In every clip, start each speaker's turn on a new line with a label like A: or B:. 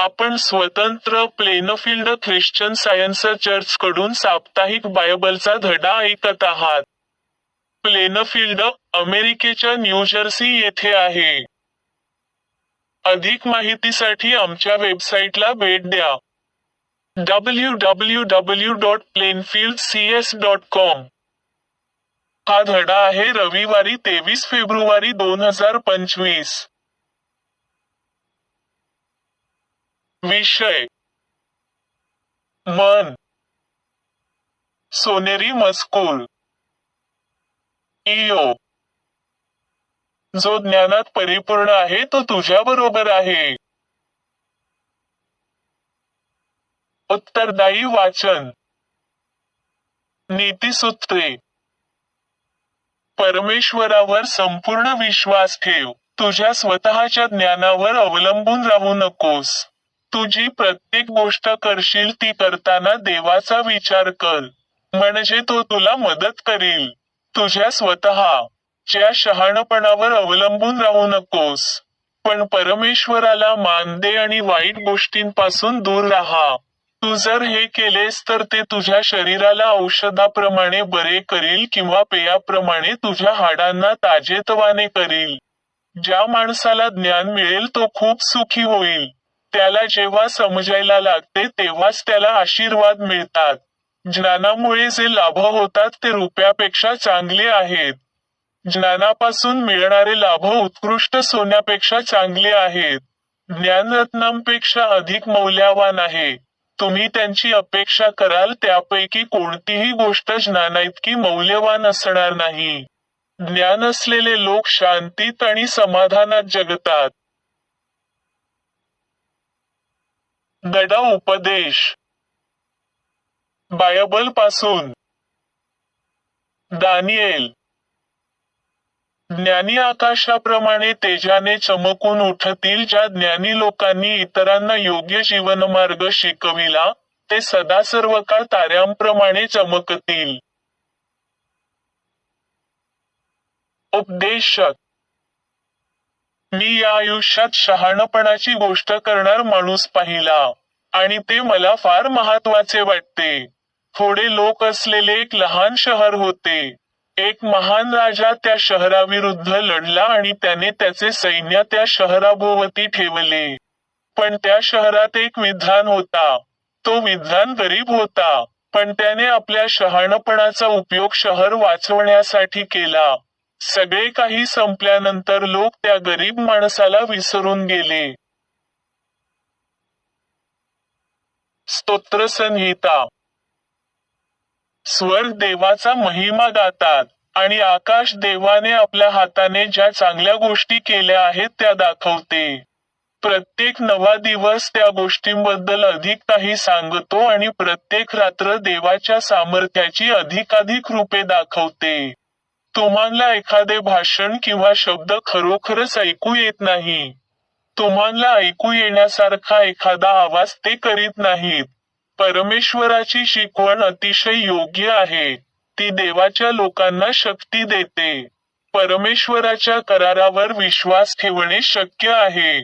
A: आपण स्वतंत्र प्लेनफिल्ड Christian science church कडून साप्ताहिक बायबलचा धडा ऐकत आहात प्लेनफिल्ड अमेरिकेच्या न्यूजर्सी येथे आहे अधिक माहितीसाठी आमच्या वेबसाईटला भेट द्या W W W dot Plainfield dot com हा धडा आहे रविवारी तेवीस फेब्रुवारी दोन हजार पंचवीस विषय मन सोनेरी मस्कूल इयो जो ज्ञानात परिपूर्ण आहे तो तुझ्या बरोबर आहे उत्तरदायी वाचन नीतीसूत्रे परमेश्वरावर संपूर्ण विश्वास ठेव तुझ्या स्वतःच्या ज्ञानावर अवलंबून राहू नकोस तुझी प्रत्येक गोष्ट करशील ती करताना देवाचा विचार कर म्हणजे तो तुला मदत करील तुझ्या स्वतः ज्या शहाणपणावर अवलंबून राहू नकोस पण परमेश्वराला मान दे आणि वाईट गोष्टींपासून दूर राहा तू जर हे केलेस तर ते तुझ्या शरीराला औषधाप्रमाणे बरे करील किंवा पेयाप्रमाणे तुझ्या हाडांना ताजेतवाने करील ज्या माणसाला ज्ञान मिळेल तो खूप सुखी होईल त्याला जेव्हा समजायला लागते तेव्हाच त्याला आशीर्वाद मिळतात ज्ञानामुळे जे लाभ होतात ते रुपयापेक्षा चांगले आहेत ज्ञानापासून मिळणारे लाभ उत्कृष्ट सोन्यापेक्षा चांगले आहेत ज्ञानरत्नांपेक्षा अधिक मौल्यवान आहे तुम्ही त्यांची अपेक्षा कराल त्यापैकी कोणतीही गोष्ट ज्ञानाइतकी मौल्यवान असणार नाही ज्ञान असलेले लोक शांतीत आणि समाधानात जगतात गडा उपदेश बायबल पासून दानियेल ज्ञानी आकाशाप्रमाणे तेजाने चमकून उठतील ज्या ज्ञानी लोकांनी इतरांना योग्य जीवनमार्ग शिकविला ते सदा सर्व काळ ताऱ्यांप्रमाणे चमकतील उपदेशक मी या आयुष्यात शहाणपणाची गोष्ट करणार माणूस पाहिला आणि ते मला फार महत्वाचे वाटते थोडे लोक असलेले एक लहान शहर होते एक महान राजा त्या शहराविरुद्ध लढला आणि त्याने त्याचे सैन्य त्या शहराभोवती ठेवले पण त्या शहरात एक विधान होता तो विधान गरीब होता पण त्याने आपल्या शहाणपणाचा उपयोग शहर वाचवण्यासाठी केला सगळे काही संपल्यानंतर लोक त्या गरीब माणसाला विसरून गेले स्तोत्र संहिता स्वर देवाचा महिमा गातात आणि आकाश देवाने आपल्या हाताने ज्या चांगल्या गोष्टी केल्या आहेत त्या दाखवते प्रत्येक नवा दिवस त्या गोष्टींबद्दल अधिक काही सांगतो आणि प्रत्येक रात्र देवाच्या सामर्थ्याची अधिकाधिक रूपे दाखवते तुम्हाला एखादे भाषण किंवा शब्द खरोखरच ऐकू येत नाही तुम्हाला ऐकू येण्यासारखा एखादा आवाज ते करीत नाहीत परमेश्वराची शिकवण अतिशय योग्य आहे ती देवाच्या लोकांना शक्ती देते परमेश्वराच्या करारावर विश्वास ठेवणे शक्य आहे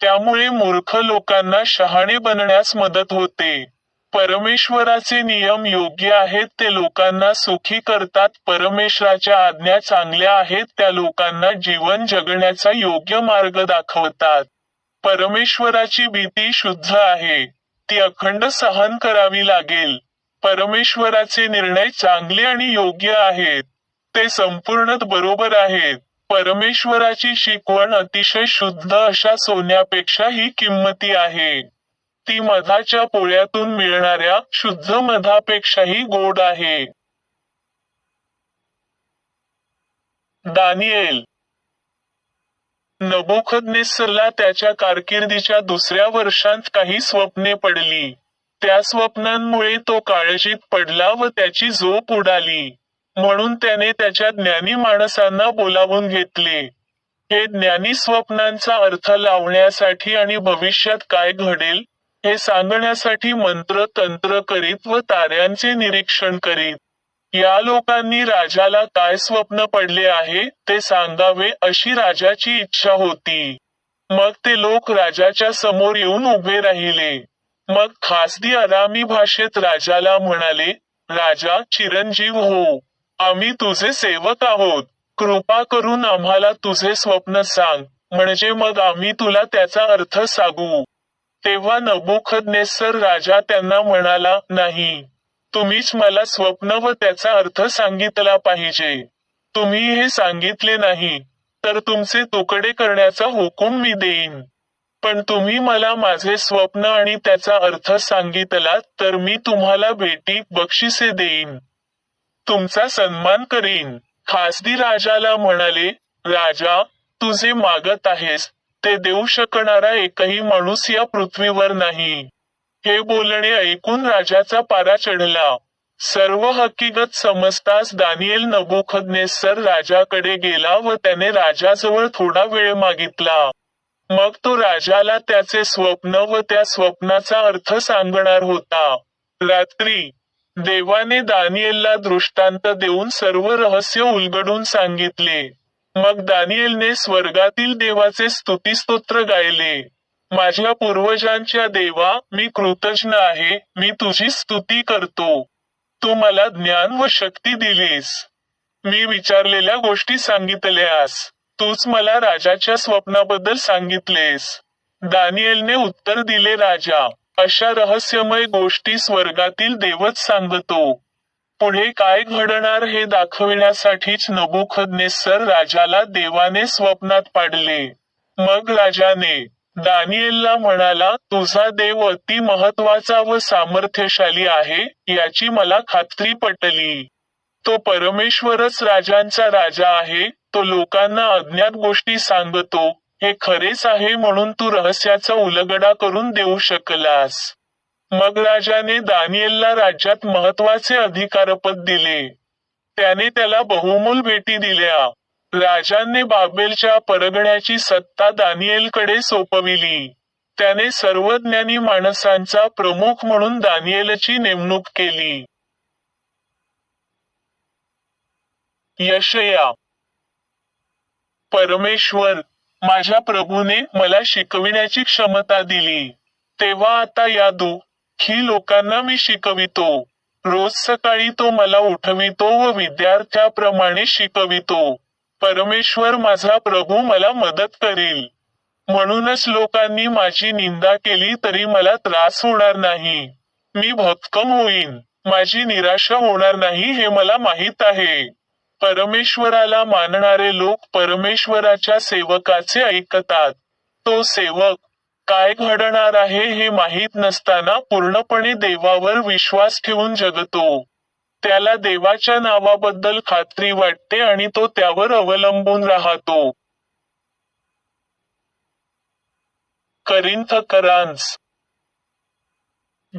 A: त्यामुळे मूर्ख लोकांना शहाणे बनण्यास मदत होते परमेश्वराचे नियम योग्य आहेत ते लोकांना सुखी करतात परमेश्वराच्या आज्ञा चांगल्या आहेत त्या लोकांना जीवन जगण्याचा योग्य मार्ग दाखवतात परमेश्वराची भीती शुद्ध आहे ती अखंड सहन करावी लागेल परमेश्वराचे निर्णय चांगले आणि योग्य आहेत ते संपूर्णत बरोबर आहेत परमेश्वराची शिकवण अतिशय शुद्ध अशा सोन्यापेक्षा ही किंमती आहे ती मधाच्या पोळ्यातून मिळणाऱ्या शुद्ध मधापेक्षाही गोड आहे दानियेल नबोखदनेसरला त्याच्या कारकिर्दीच्या दुसऱ्या वर्षांत काही स्वप्ने पडली त्या स्वप्नांमुळे तो काळजीत पडला व त्याची झोप उडाली म्हणून त्याने त्याच्या ज्ञानी माणसांना बोलावून घेतले हे ज्ञानी स्वप्नांचा अर्थ लावण्यासाठी आणि भविष्यात काय घडेल हे सांगण्यासाठी मंत्र तंत्र करीत व ताऱ्यांचे निरीक्षण करीत या लोकांनी राजाला काय स्वप्न पडले आहे ते सांगावे अशी राजाची इच्छा होती मग ते लोक राजाच्या समोर येऊन उभे राहिले मग खासदी अरामी भाषेत राजाला म्हणाले राजा चिरंजीव हो आम्ही तुझे सेवक आहोत कृपा करून आम्हाला तुझे स्वप्न सांग म्हणजे मग आम्ही तुला त्याचा अर्थ सांगू तेव्हा नबुखदनेस्सर राजा त्यांना म्हणाला नाही तुम्हीच मला स्वप्न व त्याचा अर्थ सांगितला पाहिजे तुम्ही हे सांगितले नाही तर तुमचे तुकडे करण्याचा हुकूम मी देईन पण तुम्ही मला माझे स्वप्न आणि त्याचा अर्थ सांगितला तर मी तुम्हाला भेटी बक्षिसे देईन तुमचा सन्मान करीन खासदी राजाला म्हणाले राजा तुझे मागत आहेस ते देऊ शकणारा एकही माणूस या पृथ्वीवर नाही हे बोलणे ऐकून राजाचा पारा चढला सर्व हकीकत समजताच दानियल नबोखदनेसर राजाकडे गेला व त्याने राजाजवळ थोडा वेळ मागितला मग तो राजाला त्याचे स्वप्न व त्या स्वप्नाचा अर्थ सांगणार होता रात्री देवाने दानियलला दृष्टांत देऊन सर्व रहस्य उलगडून सांगितले मग दानियेलने स्वर्गातील देवाचे स्तुतीस्तोत्र गायले माझ्या पूर्वजांच्या देवा मी कृतज्ञ आहे मी तुझी स्तुती करतो तू मला ज्ञान व शक्ती दिलीस मी विचारलेल्या गोष्टी सांगितल्यास तूच मला राजाच्या स्वप्नाबद्दल सांगितलेस दानियलने उत्तर दिले राजा अशा रहस्यमय गोष्टी स्वर्गातील देवच सांगतो पुढे काय घडणार हे दाखविण्यासाठीच नबुखदनेसर राजाला देवाने स्वप्नात पाडले मग राजाने ला म्हणाला तुझा देव अति महत्वाचा व सामर्थ्यशाली आहे याची मला खात्री पटली तो परमेश्वरच राजांचा राजा आहे तो लोकांना अज्ञात गोष्टी सांगतो हे खरेच आहे म्हणून तू रहस्याचा उलगडा करून देऊ शकलास मग राजाने दानियेलला राज्यात महत्वाचे अधिकारपद दिले त्याने त्याला बहुमूल भेटी दिल्या राजाने बाबेलच्या परगण्याची सत्ता दानियेलकडे सोपविली त्याने सर्वज्ञानी माणसांचा प्रमुख म्हणून दानियेलची नेमणूक केली यशया परमेश्वर माझ्या प्रभूने मला शिकविण्याची क्षमता दिली तेव्हा आता या ही लोकांना मी शिकवितो रोज सकाळी तो मला उठवितो व विद्यार्थ्याप्रमाणे शिकवितो परमेश्वर माझा प्रभू मला मदत करेल म्हणूनच लोकांनी माझी निंदा केली तरी मला त्रास होणार नाही मी भक्कम होईन माझी निराशा होणार नाही हे मला माहीत आहे परमेश्वराला मानणारे लोक परमेश्वराच्या सेवकाचे ऐकतात तो सेवक काय घडणार आहे हे माहीत नसताना पूर्णपणे देवावर विश्वास ठेवून जगतो त्याला देवाच्या नावाबद्दल खात्री वाटते आणि तो त्यावर अवलंबून राहतो करांस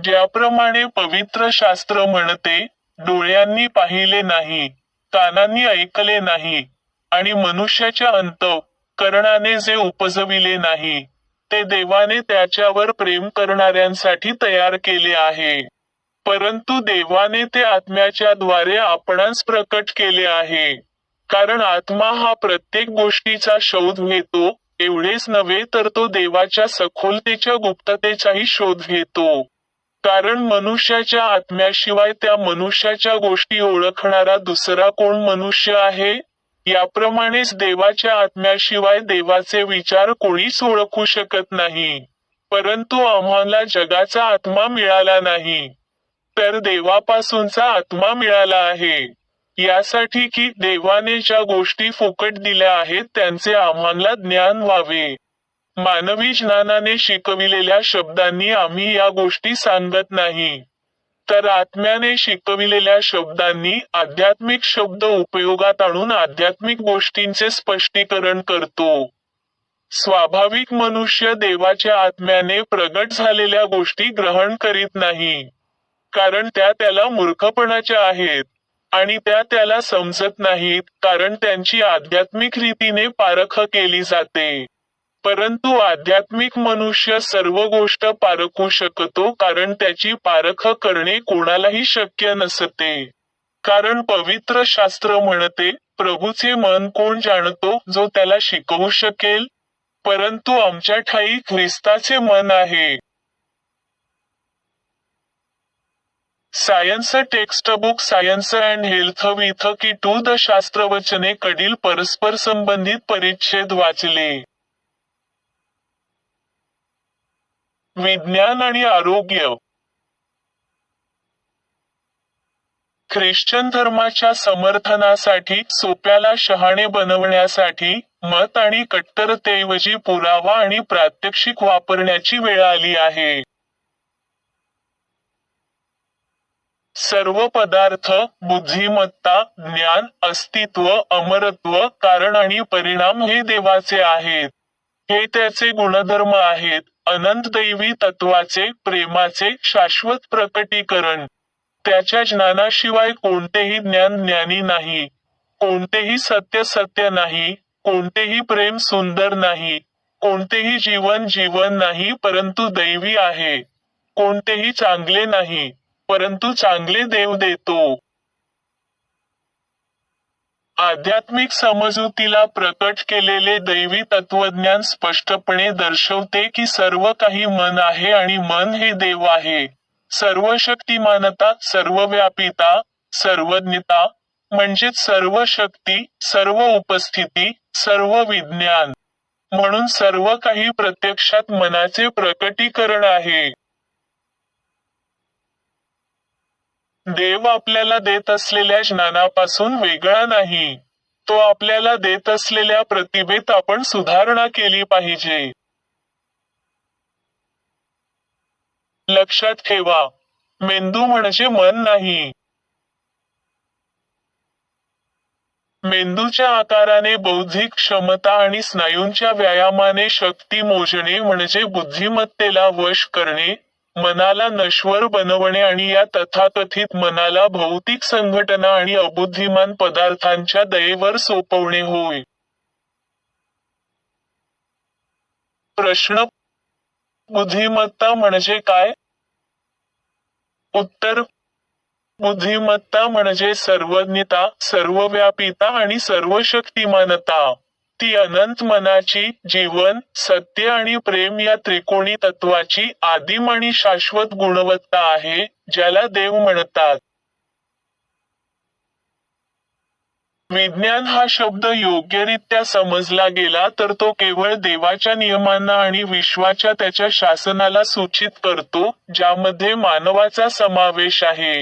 A: ज्याप्रमाणे पवित्र शास्त्र म्हणते डोळ्यांनी पाहिले नाही कानांनी ऐकले नाही आणि मनुष्याच्या अंत करणाने जे उपजविले नाही ते देवाने त्याच्यावर प्रेम करणाऱ्यांसाठी तयार केले आहे परंतु देवाने ते आत्म्याच्या द्वारे आपणास प्रकट केले आहे कारण आत्मा हा प्रत्येक गोष्टीचा शोध घेतो एवढेच नव्हे तर तो देवाच्या सखोलतेच्या गुप्ततेचाही शोध घेतो कारण मनुष्याच्या आत्म्याशिवाय त्या मनुष्याच्या गोष्टी ओळखणारा दुसरा कोण मनुष्य आहे याप्रमाणेच देवाच्या आत्म्याशिवाय देवाचे विचार कोणीच ओळखू शकत नाही परंतु आम्हाला जगाचा आत्मा मिळाला नाही तर देवापासूनचा आत्मा मिळाला आहे यासाठी की देवाने ज्या गोष्टी फुकट दिल्या आहेत त्यांचे आम्हाला ज्ञान व्हावे मानवी ज्ञानाने शिकविलेल्या शब्दांनी आम्ही या गोष्टी सांगत नाही तर आत्म्याने शिकविलेल्या शब्दांनी आध्यात्मिक शब्द उपयोगात आणून आध्यात्मिक गोष्टींचे स्पष्टीकरण करतो स्वाभाविक मनुष्य देवाच्या आत्म्याने प्रगट झालेल्या गोष्टी ग्रहण करीत नाही कारण त्या त्याला मूर्खपणाच्या आहेत आणि त्या त्याला समजत नाहीत कारण त्यांची आध्यात्मिक रीतीने पारख केली जाते परंतु आध्यात्मिक मनुष्य सर्व गोष्ट पारखू शकतो कारण त्याची पारख करणे कोणालाही शक्य नसते कारण पवित्र शास्त्र म्हणते प्रभूचे मन कोण जाणतो जो त्याला शिकवू शकेल परंतु आमच्या ठाई ख्रिस्ताचे मन आहे science text book science and health with key to the शास्त्रवचने कडील परस्पर संबंधित परिच्छेद वाचले विज्ञान आणि आरोग्य ख्रिश्चन धर्माच्या समर्थनासाठी सोप्याला शहाणे बनवण्यासाठी मत आणि कट्टरतेऐवजी पुरावा आणि प्रात्यक्षिक वापरण्याची वेळ आली आहे सर्व पदार्थ बुद्धिमत्ता ज्ञान अस्तित्व अमरत्व कारण आणि परिणाम हे देवाचे आहेत हे त्याचे गुणधर्म आहेत अनंतदैवी तत्वाचे प्रेमाचे शाश्वत प्रकटीकरण त्याच्या ज्ञानाशिवाय कोणतेही ज्ञान ज्ञानी नाही कोणतेही सत्य सत्य नाही कोणतेही प्रेम सुंदर नाही कोणतेही जीवन जीवन नाही परंतु दैवी आहे कोणतेही चांगले नाही परंतु चांगले देव देतो आध्यात्मिक समजुतीला प्रकट केलेले दैवी तत्वज्ञान स्पष्टपणे दर्शवते की सर्व काही मन आहे आणि मन हे देव आहे सर्व शक्तिमानता सर्वव्यापिता सर्वज्ञता म्हणजेच सर्व शक्ती सर्व उपस्थिती सर्व विज्ञान म्हणून सर्व काही प्रत्यक्षात मनाचे प्रकटीकरण आहे देव आपल्याला देत असलेल्या ज्ञानापासून वेगळा नाही तो आपल्याला देत असलेल्या प्रतिभेत आपण सुधारणा केली पाहिजे लक्षात ठेवा मेंदू म्हणजे मन नाही मेंदूच्या आकाराने बौद्धिक क्षमता आणि स्नायूंच्या व्यायामाने शक्ती मोजणे म्हणजे बुद्धिमत्तेला वश करणे मनाला नश्वर बनवणे आणि या तथाकथित मनाला भौतिक संघटना आणि अबुद्धिमान पदार्थांच्या दयेवर सोपवणे होय प्रश्न बुद्धिमत्ता म्हणजे काय उत्तर बुद्धिमत्ता म्हणजे सर्वज्ञता सर्वव्यापिता आणि सर्वशक्तिमानता ती अनंत मनाची जीवन सत्य आणि प्रेम या त्रिकोणी तत्वाची आदिम आणि शाश्वत गुणवत्ता आहे ज्याला देव म्हणतात विज्ञान हा शब्द योग्यरित्या समजला गेला तर तो केवळ देवाच्या नियमांना आणि विश्वाच्या त्याच्या शासनाला सूचित करतो ज्यामध्ये मानवाचा समावेश आहे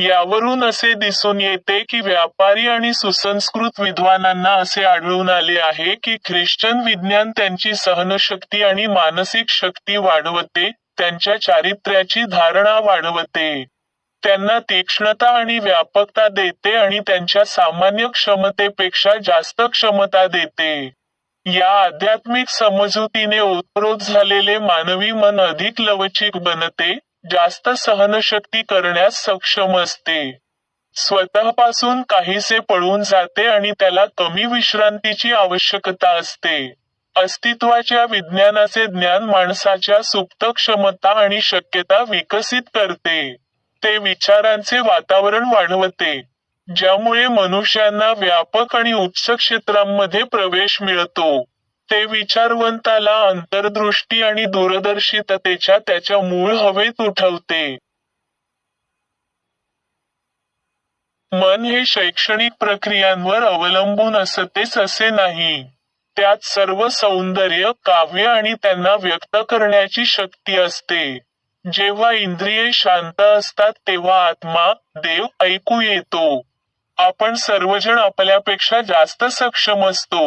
A: यावरून असे दिसून येते की व्यापारी आणि सुसंस्कृत विद्वानांना असे आढळून आले आहे की ख्रिश्चन विज्ञान त्यांची सहनशक्ती आणि मानसिक शक्ती वाढवते त्यांच्या चारित्र्याची धारणा वाढवते त्यांना तीक्ष्णता आणि व्यापकता देते आणि त्यांच्या सामान्य क्षमतेपेक्षा जास्त क्षमता देते या आध्यात्मिक समजुतीने उत्प्रोत झालेले मानवी मन अधिक लवचिक बनते जास्त सहनशक्ती करण्यास सक्षम असते स्वतःपासून काहीसे पळून जाते आणि त्याला कमी विश्रांतीची आवश्यकता असते अस्तित्वाच्या विज्ञानाचे ज्ञान माणसाच्या सुप्त क्षमता आणि शक्यता विकसित करते ते विचारांचे वातावरण वाढवते ज्यामुळे मनुष्यांना व्यापक आणि उच्च क्षेत्रांमध्ये प्रवेश मिळतो ते विचारवंताला अंतर्दृष्टी आणि दूरदर्शिततेच्या त्याच्या मूळ हवेत उठवते मन हे शैक्षणिक प्रक्रियांवर अवलंबून असतेच असे नाही त्यात सर्व सौंदर्य काव्य आणि त्यांना व्यक्त करण्याची शक्ती असते जेव्हा इंद्रिये शांत असतात तेव्हा आत्मा देव ऐकू येतो आपण सर्वजण आपल्यापेक्षा जास्त सक्षम असतो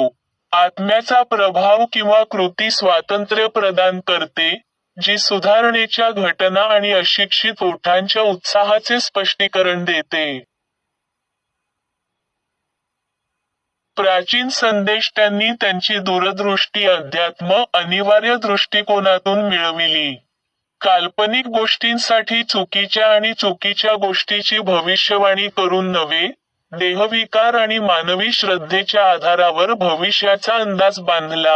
A: आत्म्याचा प्रभाव किंवा कृती स्वातंत्र्य प्रदान करते जी सुधारणेच्या घटना आणि अशिक्षित ओठांच्या उत्साहाचे स्पष्टीकरण देते प्राचीन संदेश त्यांनी त्यांची दूरदृष्टी अध्यात्म अनिवार्य दृष्टिकोनातून मिळविली काल्पनिक गोष्टींसाठी चुकीच्या आणि चुकीच्या गोष्टीची भविष्यवाणी करून नव्हे देहविकार आणि मानवी श्रद्धेच्या आधारावर भविष्याचा अंदाज बांधला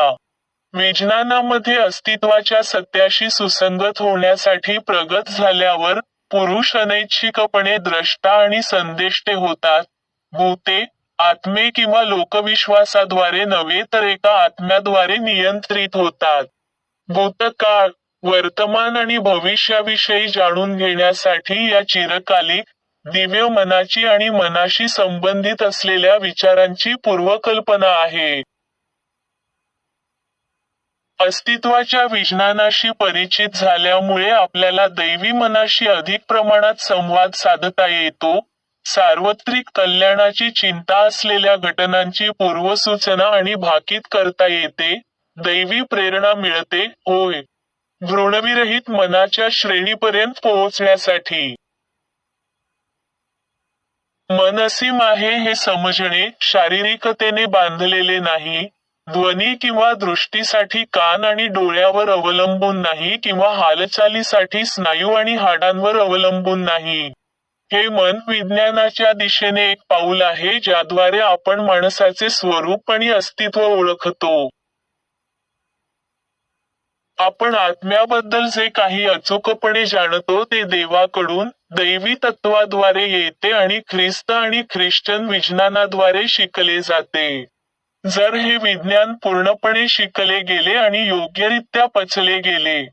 A: विज्ञानामध्ये अस्तित्वाच्या सत्याशी सुसंगत होण्यासाठी प्रगत झाल्यावर पुरुष अनैच्छिकपणे द्रष्टा आणि संदेष्टे होतात भूते आत्मे किंवा लोकविश्वासाद्वारे नव्हे तर एका आत्म्याद्वारे नियंत्रित होतात भूतकाळ वर्तमान आणि भविष्याविषयी जाणून घेण्यासाठी या चिरकालिक दिव्य मनाची आणि मनाशी संबंधित असलेल्या विचारांची पूर्वकल्पना आहे अस्तित्वाच्या विज्ञानाशी परिचित झाल्यामुळे आपल्याला दैवी मनाशी अधिक प्रमाणात संवाद साधता येतो सार्वत्रिक कल्याणाची चिंता असलेल्या घटनांची पूर्वसूचना आणि भाकीत करता येते दैवी प्रेरणा मिळते होय भ्रूणविरहित मनाच्या श्रेणीपर्यंत पोहोचण्यासाठी मन असीम आहे हे समजणे शारीरिकतेने बांधलेले नाही ध्वनी किंवा दृष्टीसाठी कान आणि डोळ्यावर अवलंबून नाही किंवा हालचालीसाठी स्नायू आणि हाडांवर अवलंबून नाही हे मन विज्ञानाच्या दिशेने एक पाऊल आहे ज्याद्वारे आपण माणसाचे स्वरूप आणि अस्तित्व ओळखतो आपण आत्म्याबद्दल जे काही अचूकपणे जाणतो ते देवाकडून दैवी तत्वाद्वारे येते आणि ख्रिस्त आणि ख्रिश्चन विज्ञानाद्वारे शिकले जाते जर हे विज्ञान पूर्णपणे शिकले गेले आणि योग्यरित्या पचले गेले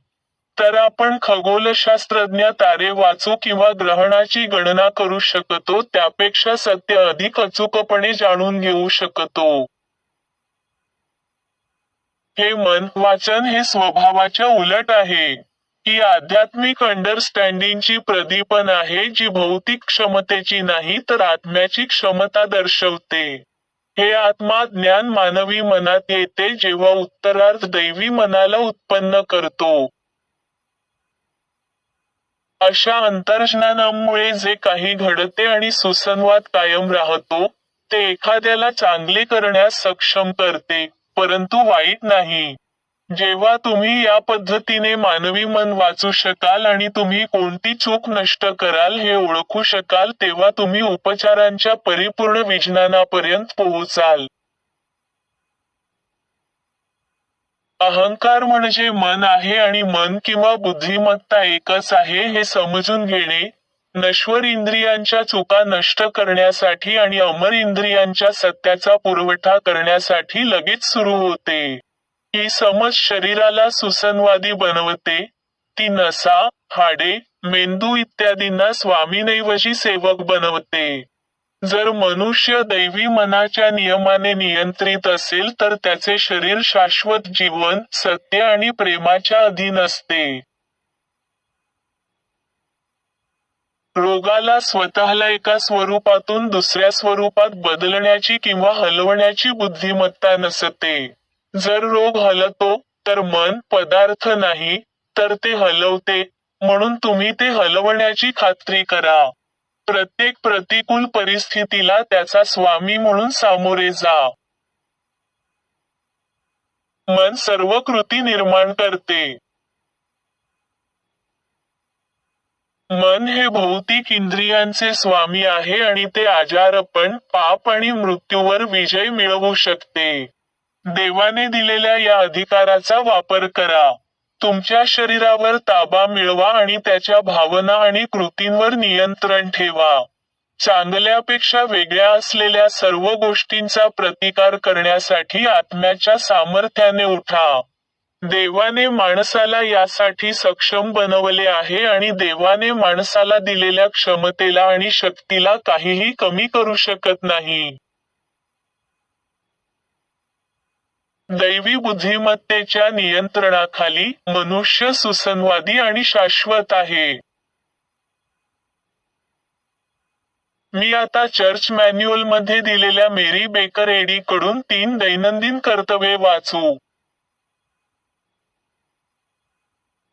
A: तर आपण खगोलशास्त्रज्ञ तारे वाचू किंवा ग्रहणाची गणना करू शकतो त्यापेक्षा सत्य अधिक अचूकपणे जाणून घेऊ शकतो हे मन वाचन हे स्वभावाच्या उलट आहे ही आध्यात्मिक अंडरस्टँडिंगची प्रदीपन आहे जी भौतिक क्षमतेची नाही तर आत्म्याची क्षमता दर्शवते हे आत्मा ज्ञान मानवी मनात येते जेव्हा उत्तरार्थ दैवी मनाला उत्पन्न करतो अशा अंतर्ज्ञानामुळे जे काही घडते आणि सुसंवाद कायम राहतो ते एखाद्याला चांगले करण्यास सक्षम करते परंतु वाईट नाही जेव्हा तुम्ही या पद्धतीने मानवी मन वाचू शकाल आणि तुम्ही कोणती चूक नष्ट कराल हे ओळखू शकाल तेव्हा तुम्ही उपचारांच्या परिपूर्ण विज्ञानापर्यंत पोहोचाल अहंकार म्हणजे मन आहे आणि मन किंवा बुद्धिमत्ता एकच आहे हे समजून घेणे नश्वर इंद्रियांच्या चुका नष्ट करण्यासाठी आणि अमर इंद्रियांच्या सत्याचा पुरवठा करण्यासाठी लगेच सुरू होते ही समज शरीराला सुसंवादी बनवते ती नसा हाडे मेंदू इत्यादींना स्वामीनैवजी सेवक बनवते जर मनुष्य दैवी मनाच्या नियमाने नियंत्रित असेल तर त्याचे शरीर शाश्वत जीवन सत्य आणि प्रेमाच्या अधीन असते रोगाला स्वतःला एका स्वरूपातून दुसऱ्या स्वरूपात बदलण्याची किंवा हलवण्याची बुद्धिमत्ता नसते जर रोग हलतो तर मन पदार्थ नाही तर ते हलवते म्हणून तुम्ही ते हलवण्याची खात्री करा प्रत्येक प्रतिकूल परिस्थितीला त्याचा स्वामी म्हणून सामोरे जा मन सर्व कृती निर्माण करते मन हे भौतिक इंद्रियांचे स्वामी आहे आणि ते आजारपण पाप आणि मृत्यूवर विजय मिळवू शकते देवाने दिलेल्या या अधिकाराचा वापर करा तुमच्या शरीरावर ताबा मिळवा आणि त्याच्या भावना आणि कृतींवर नियंत्रण ठेवा चांगल्यापेक्षा वेगळ्या असलेल्या सर्व गोष्टींचा प्रतिकार करण्यासाठी आत्म्याच्या सामर्थ्याने उठा देवाने माणसाला यासाठी सक्षम बनवले आहे आणि देवाने माणसाला दिलेल्या क्षमतेला आणि शक्तीला काहीही कमी करू शकत नाही दैवी बुद्धिमत्तेच्या नियंत्रणाखाली मनुष्य सुसंवादी आणि शाश्वत आहे मी आता चर्च मॅन्युअल मध्ये दिलेल्या मेरी बेकर एडी कडून तीन दैनंदिन कर्तव्ये वाचू